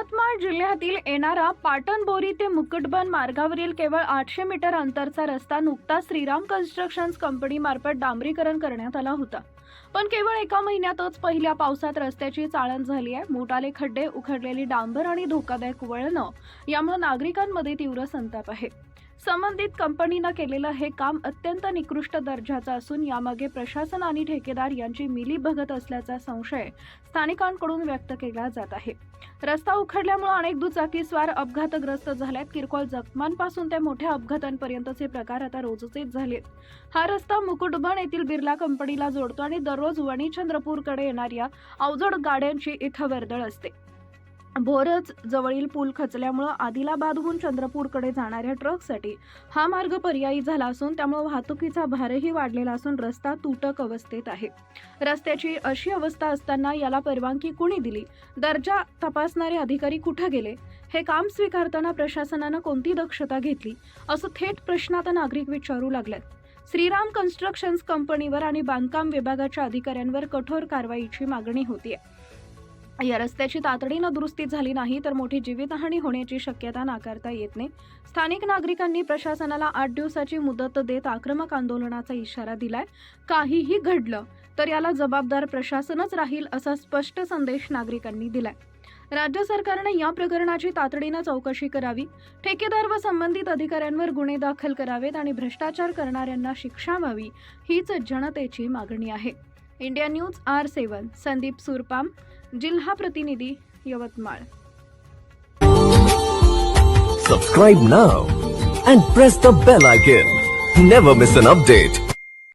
यवतमाळ जिल्ह्यातील येणारा पाटणबोरी ते मुकुटबन मार्गावरील केवळ आठशे मीटर अंतरचा रस्ता नुकताच श्रीराम कन्स्ट्रक्शन्स कंपनीमार्फत डांबरीकरण करण्यात आला होता. पण केवळ एका महिन्यातच पहिल्या पावसात रस्त्याची चाळण झाली आहे. मोठाले खड्डे उखडलेली डांबर आणि धोकादायक वळणं यामुळे नागरिकांमध्ये तीव्र संताप आहे. संबंधित कंपनीनं केलेलं हे काम अत्यंत निकृष्ट दर्जाचं असून यामागे प्रशासन आणि ठेकेदार यांची मिली बघत असल्याचा संशय स्थानिकांकडून व्यक्त केला जात आहे. रस्ता उखडल्यामुळे अनेक दुचाकीस्वार अपघातग्रस्त झाल्यात. किरकोळ जखमांपासून ते मोठ्या अपघातांपर्यंतचे प्रकार आता रोजचेच झालेत. हा रस्ता मुकुटबन येथील बिर्ला कंपनीला जोडतो आणि दररोज वणी चंद्रपूरकडे येणाऱ्या अवजड गाड्यांची इथं वर्दळ असते. भोरच जवळील पूल खचल्यामुळं आदिलाबादहून चंद्रपूरकडे जाणाऱ्या ट्रकसाठी हा मार्ग पर्यायी झाला असून त्यामुळे वाहतुकीचा भारही वाढलेला असून रस्ता तुटक अवस्थेत आहे. रस्त्याची अशी अवस्था असताना याला परवानगी कुणी दिली? दर्जा तपासणारे अधिकारी कुठे गेले? हे काम स्वीकारताना प्रशासनानं कोणती दक्षता घेतली? असं थेट प्रश्न आता नागरिक विचारू लागल्यात. श्रीराम कन्स्ट्रक्शन्स कंपनीवर आणि बांधकाम विभागाच्या अधिकाऱ्यांवर कठोर कारवाईची मागणी होती आहे या रस्त्याची तातडीनं दुरुस्ती झाली नाही तर मोठी जीवितहानी होण्याची शक्यता नाकारता येत नाही. स्थानिक नागरिकांनी प्रशासनाला आठ दिवसाची मुदत देत आक्रमक आंदोलनाचा इशारा दिलाय. काहीही घडलं तर याला जबाबदार प्रशासनच राहील असा स्पष्ट संदेश नागरिकांनी दिलाय. राज्य सरकारने या प्रकरणाची तातडीनं चौकशी करावी. ठेकेदार व संबंधित अधिकाऱ्यांवर गुन्हे दाखल करावेत आणि भ्रष्टाचार करणाऱ्यांना शिक्षा व्हावी हीच जनतेची मागणी आहे. India news R seven Sandeep Surpam जिल्हा प्रतिनिधी Yavatmal. Subscribe now and press the bell icon never miss an update